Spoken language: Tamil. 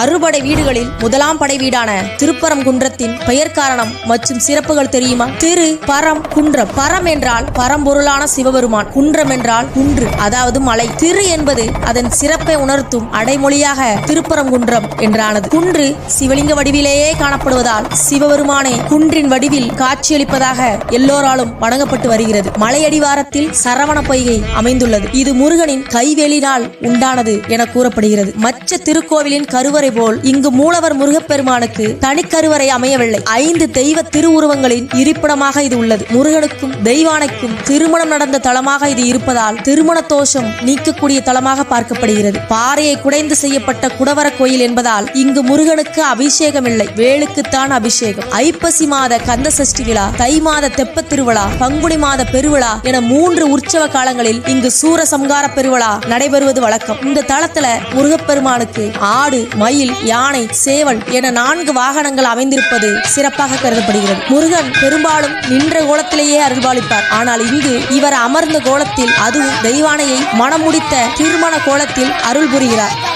அறுபடை வீடுகளில் முதலாம் படை வீடான திருப்பரங்குன்றத்தின் பெயர் காரணம் மற்றும் சிறப்புகள் தெரியுமா? திரு பரம் குன்றம். பரம் என்றால் பரம்பொருளான சிவபெருமான். குன்றம் என்றால் குன்று அதாவது மலை. திரு என்பது அதன் சிறப்பை உணர்த்தும் அடைமொழியாக திருப்பரங்குன்றம் என்றானது. குன்று சிவலிங்க வடிவிலேயே காணப்படுவதால் சிவபெருமானே குன்றின் வடிவில் காட்சியளிப்பதாக எல்லோராலும் வணங்கப்பட்டு வருகிறது. மலையடிவாரத்தில் சரவண பொய்கை அமைந்துள்ளது. இது முருகனின் கைவேலினால் உண்டானது என கூறப்படுகிறது. மற்ற திருக்கோவிலின் கருவறை கருவறை போல் இங்கு மூலவர் முருகப்பெருமானுக்கு தனி கருவறை அமையவில்லை. ஐந்து தெய்வ திருவுருவங்களின் இருப்பிடமாக இது உள்ளது. முருகனுக்கும் தெய்வானைக்கும் திருமணம் நடந்த தளமாக இது இருப்பதால் திருமண தோஷம் நீக்கக்கூடிய தளமாக பார்க்கப்படுகிறது. பாறையை குடைந்து செய்யப்பட்ட குடவர கோயில் என்பதால் இங்கு முருகனுக்கு அபிஷேகம் இல்லை வேலுக்குத்தான் அபிஷேகம். ஐப்பசி மாத கந்த சஷ்டி விழா தை மாத தெப்ப திருவிழா பங்குனி மாத பெருவிழா என மூன்று உற்சவ காலங்களில் இங்கு சூர சம்கார பெருவிழா நடைபெறுவது வழக்கம். இந்த தளத்துல முருகப்பெருமானுக்கு ஆடு மயில் யானை சேவல் என நான்கு வாகனங்கள் அமைந்திருப்பது சிறப்பாக கருதப்படுகிறது. முருகன் பெரும்பாலும் நின்ற கோலத்திலேயே அருள்பாலிப்பார். ஆனால் இங்கு இவர் அமர்ந்த கோலத்தில் அதுவும் தெய்வானையை மணமுடித்த திருமண கோலத்தில் அருள் புரிகிறார்